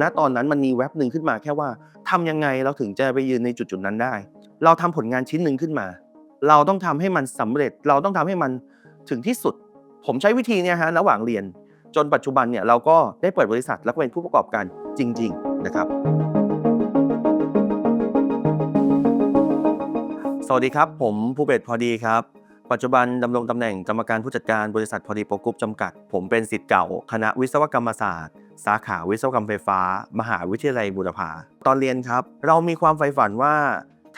ณตอนนั้นมันมีแว็บหนึ่งขึ้นมาแค่ว่าทำยังไงเราถึงจะไปยืนในจุดจุดๆนั้นได้ เราทำผลงานชิ้นหนึ่งขึ้นมา เราต้องทำให้มันสำเร็จ เราต้องทำให้มันถึงที่สุด ผมใช้วิธีเนี้ยฮะระหว่างเรียน จนปัจจุบันเนี่ยเราก็ได้เปิดบริษัทแล้วก็เป็นผู้ประกอบการจริง ๆ นะครับ สวัสดีครับ ผมภูเบศพอดีครับปัจจุบันดำรงตำแหน่งกรรมการผู้จัดการบริษัทพอดีโปรกรุ๊ปจำกัด ผมเป็นศิษย์เก่า คณะวิศวกรรมศาสตร์ สาขาวิศวกรรมไฟฟ้า มหาวิทยาลัยบูรพาตอนเรียนครับ เรามีความใฝ่ฝันว่า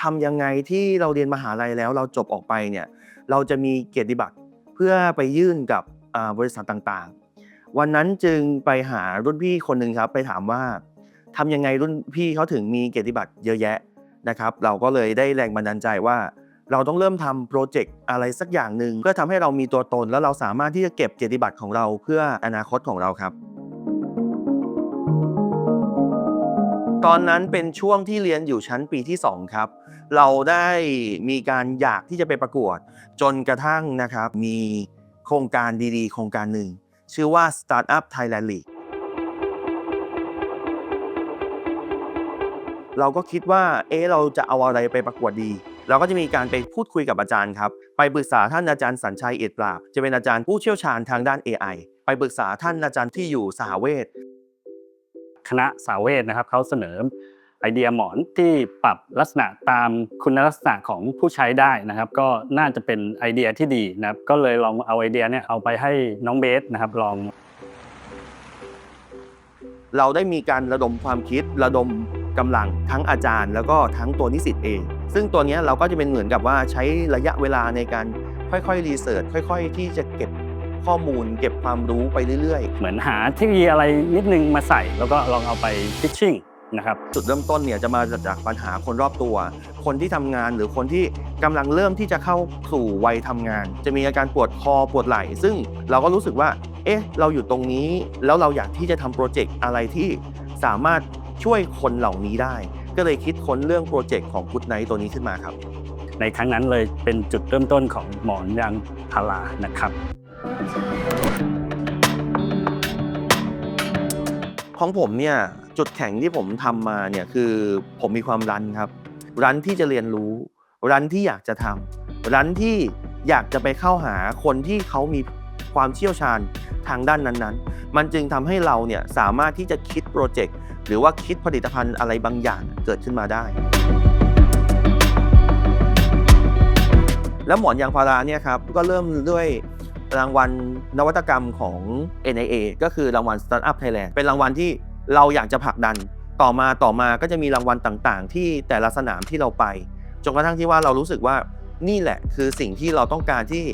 ทำยังไงที่เราเรียนมหาลัยแล้วเราจบออกไปเนี่ยเราจะมีเกียรติบัตรเพื่อไปยื่นกับบริษัทต่างๆ วันนั้นจึงไปหารุ่นพี่คนหนึ่งครับ ไปถามว่าทำยังไงรุ่นพี่เขาถึงมีเกียรติบัตรเยอะแยะนะครับ เราก็เลยได้แรงบันดาลใจว่าเราต้องเริ่มทำโปรเจกต์อะไรสักอย่างหนึ่งเพื่อทำให้เรามีตัวตน แล้วเราสามารถที่จะเก็บเกียรติบัตรของเราเพื่ออนาคตของเราครับ ตอนนั้นเป็นช่วงที่เรียนอยู่ชั้นปีที่ 2 ครับ เราได้มีการอยากที่จะไปประกวด จนกระทั่งนะครับ มีโครงการดีๆ โครงการหนึ่ง ชื่อว่า Startup Thailand League เราก็คิดว่า เอ๊ะ เราจะเอาอะไรไปประกวดดี เราก็จะมีการไปพูดคุยกับอาจารย์ครับ ไปปรึกษาท่านอาจารย์สัญชัยเอ็ดปราบ จะเป็นอาจารย์ผู้เชี่ยวชาญทางด้าน AI ไปปรึกษาท่านอาจารย์ที่อยู่สหเวช คณะสาเวทนะครับเขาเสนอไอเดียหมอนที่ปรับลักษณะตามคุณลักษณะของผู้ใช้ได้นะครับ ก็น่าจะเป็นไอเดียที่ดีนะครับ ก็เลยลองเอาไอเดียเนี่ยเอาไปให้น้องเบสนะครับลอง เราได้มีการระดมความคิดระดมกำลังทั้งอาจารย์ แล้วก็ทั้งตัวนิสิตเอง ซึ่งตัวนี้เราก็จะเป็นเหมือนกับว่าใช้ระยะเวลาในการค่อยๆรีเสิร์ชค่อย ๆ ที่จะเก็บ ข้อมูล เก็บความรู้ไปเรื่อยเหมือนหาเทคโนโลยีอะไรนิดนึงมาใส่ แล้วก็ลองเอาไปพิชชิ่งนะครับๆจุดเริ่มต้นเนี่ยจะมาจากปัญหาคนรอบตัว คนที่ทำงานหรือคนที่กำลังเริ่มที่จะเข้าสู่วัยทำงาน จะมีอาการปวดคอปวดไหล่ซึ่งเราก็รู้สึกว่า เอ๊ะ เราอยู่ตรงนี้ แล้วเราอยากที่จะทำโปรเจกต์อะไรที่สามารถช่วยคนเหล่านี้ได้ ก็เลยคิดค้นเรื่องโปรเจกต์ของ Good Night ตัวนี้ขึ้นมาครับ ในครั้งนั้นเลยเป็นจุดเริ่มต้นของหมอนยางพารานะครับ ของผมเนี่ยจุดแข็งที่ผมทำมาเนี่ยคือผมมีความรันครับ รันที่จะเรียนรู้ รันที่อยากจะทำรันที่อยากจะไปเข้าหาคนที่เขามีความเชี่ยวชาญทางด้านนั้นๆ มันจึงทำให้เราเนี่ยสามารถที่จะคิดโปรเจกต์หรือว่าคิดผลิตภัณฑ์อะไรบางอย่างเกิดขึ้นมาได้ แล้วหมอนยางพาราเนี่ยครับก็เริ่มด้วย รางวัลนวัตกรรมของ NIA ก็คือรางวัล Startup Thailand เป็นรางวัลที่เราอยากจะผลักดัน ต่อมาต่อมาก็จะมีรางวัลต่างๆ ที่แต่ละสนามที่เราไป จนกระทั่งที่ว่าเรารู้สึกว่านี่แหละคือสิ่งที่เราต้องการที่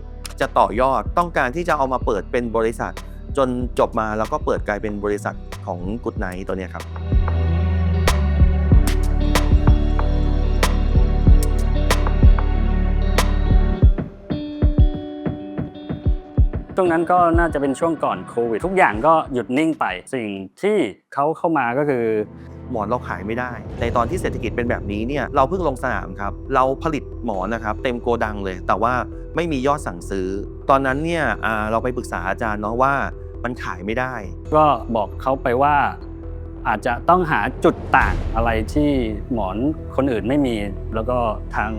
จะต่อยอดต้องการที่จะเอามาเปิดเป็นบริษัท จนจบมาแล้วก็เปิดกลายเป็นบริษัทของ Good Night ตัวนี้ครับ ตรงนั้นก็น่าจะเป็นช่วงก่อนโควิด ทุกอย่างก็หยุดนิ่งไป สิ่งที่เขาเข้ามาก็คือ หมอนเราขายไม่ได้ ในตอนที่เศรษฐกิจเป็นแบบนี้เนี่ยเราเพิ่งลงสนามครับ เราผลิตหมอนนะครับ เต็มโกดังเลย แต่ว่าไม่มียอดสั่งซื้อ ตอนนั้นเนี่ยอ่าเราไปปรึกษาอาจารย์เนาะว่ามันขายไม่ได้ ก็บอกเขาไปว่า อาจจะต้องหาจุดต่างอะไรที่หมอนคนอื่นไม่มี แล้วก็ทาง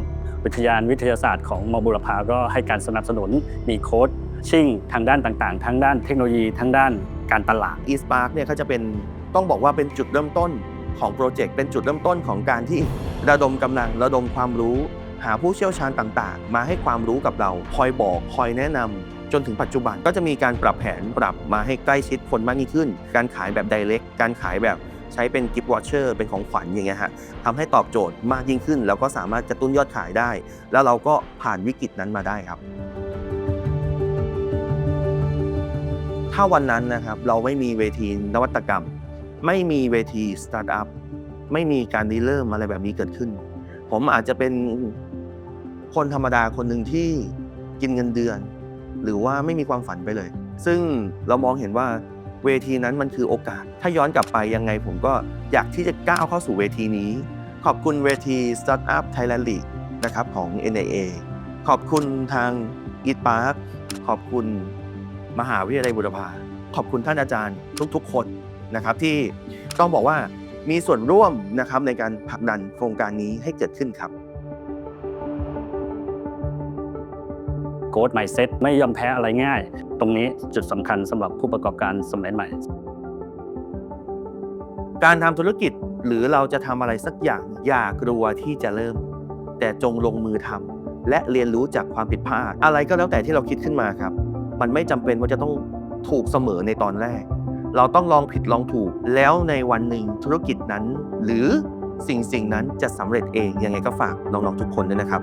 วิทยานวิทยาศาสตร์ของมบุรพาก็ให้การสนับสนุนมีโค้ด ชิ่งทางด้านต่างๆ ทั้งด้านเทคโนโลยีทั้งด้านการตลาด e s Park เนี่ยเขาจะเป็นต้องบอกว่าเป็นจุดเริ่มต้นของโปรเจกต์เป็นจุดเริ่มต้นของการที่ระดมกำลังระดมความรู้ หาผู้เชี่ยวชาญต่างๆ มาให้ความรู้กับเราคอยบอกคอยแนะนำจนถึงปัจจุบันก็จะมีการปรับแผนปรับมาให้ใกล้ชิดคนมากยิ่งขึ้น การขายแบบ direct การขายแบบใช้เป็นกิฟต์วอเชอร์เป็นของขวัญอย่างเงี้ยฮะทำให้ตอบโจทย์มากยิ่งขึ้น แล้วก็สามารถกระตุ้นยอดขายได้ แล้วเราก็ผ่านวิกฤตนั้นมาได้ครับ ถ้าวันนั้นนะครับเราไม่มีเวทีนวัตกรรม ไม่มีเวทีสตาร์ทอัพไม่มีการรีเริ่มอะไรแบบนี้เกิดขึ้น ผมอาจจะเป็นคนธรรมดาคนหนึ่งที่กินเงินเดือน หรือว่าไม่มีความฝันไปเลย ซึ่งเรามองเห็นว่าเวทีนั้นมันคือโอกาส ถ้าย้อนกลับไปยังไงผมก็อยากที่จะก้าวเข้าสู่เวทีนี้ ขอบคุณเวที Startup Thailand League นะครับของ NIA ขอบคุณทาง e a t Park ขอบคุณ มหาวิทยาลัยบุรพาขอบคุณท่านอาจารย์ทุกๆ คนนะครับที่ต้องบอกว่ามีส่วนร่วมนะครับในการผลักดันโครงการนี้ให้เกิดขึ้นครับโกดไมเซ็ตไม่ยอมแพ้อะไรง่าย ตรงนี้จุดสำคัญสำหรับผู้ประกอบการสมัยใหม่ การทำธุรกิจหรือเราจะทำอะไรสักอย่างอย่ากลัวที่จะเริ่ม แต่จงลงมือทำและเรียนรู้จากความผิดพลาด อะไรก็แล้วแต่ที่เราคิดขึ้นมาครับ มันไม่จำเป็นว่าจะต้องถูกเสมอในตอนแรก เราต้องลองผิดลองถูก แล้วในวันหนึ่งธุรกิจนั้น หรือสิ่งสิ่งนั้นจะสำเร็จเองยังไงก็ฝากน้องๆทุกคนด้วยนะครับ